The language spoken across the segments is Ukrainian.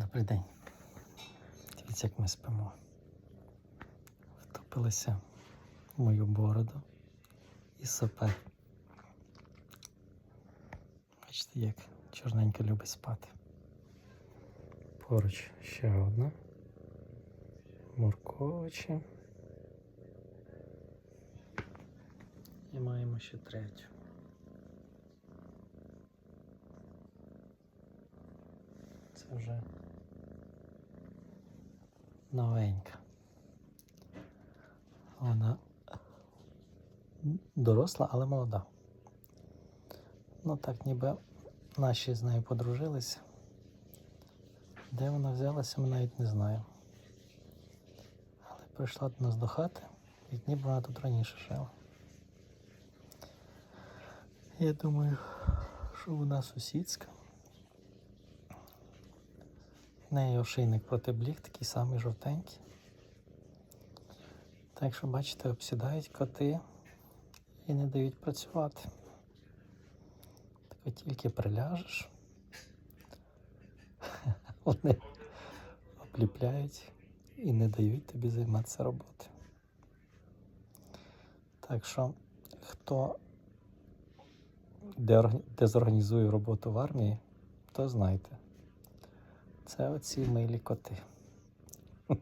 Добрий день. Дивіться, як ми спимо. Втопилися в мою бороду і сопе. Бачите, як чорненько любить спати. Поруч ще одна. Морковичі. І маємо ще третю. Це вже новенька. Вона доросла, але молода. Ну так ніби наші з нею подружилися. Де вона взялася, ми навіть не знаємо. Але прийшла до нас до хати, і ніби вона тут раніше жила. Я думаю, що вона сусідська. Неї ошейник проти бліг, такий самий жовтенький. Так що, бачите, обсідають коти і не дають працювати. Так тільки приляжеш, вони обліпляють і не дають тобі займатися роботою. Так що, хто де- дезорганізує роботу в армії, то знайте. Це оці милі коти.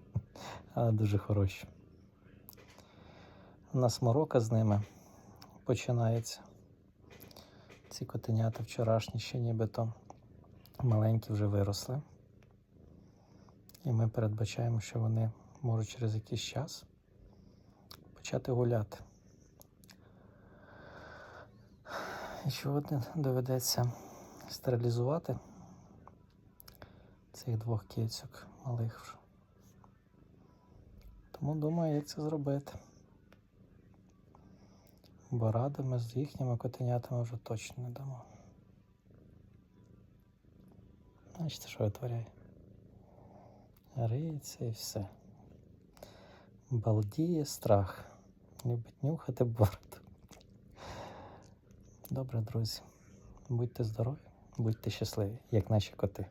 Але дуже хороші. У нас морока з ними починається. Ці котенята вчорашні ще нібито маленькі вже виросли. І ми передбачаємо, що вони можуть через якийсь час почати гуляти. І сьогодні доведеться стерилізувати цих двох кицьок малих. Тому думаю, як це зробити. Бо ради ми з їхніми котенятами вже точно не дамо. Бачите, що витворяє? Риється і все. Балдіє страх. Любить нюхати бороду. Добре, друзі. Будьте здорові, будьте щасливі, як наші коти.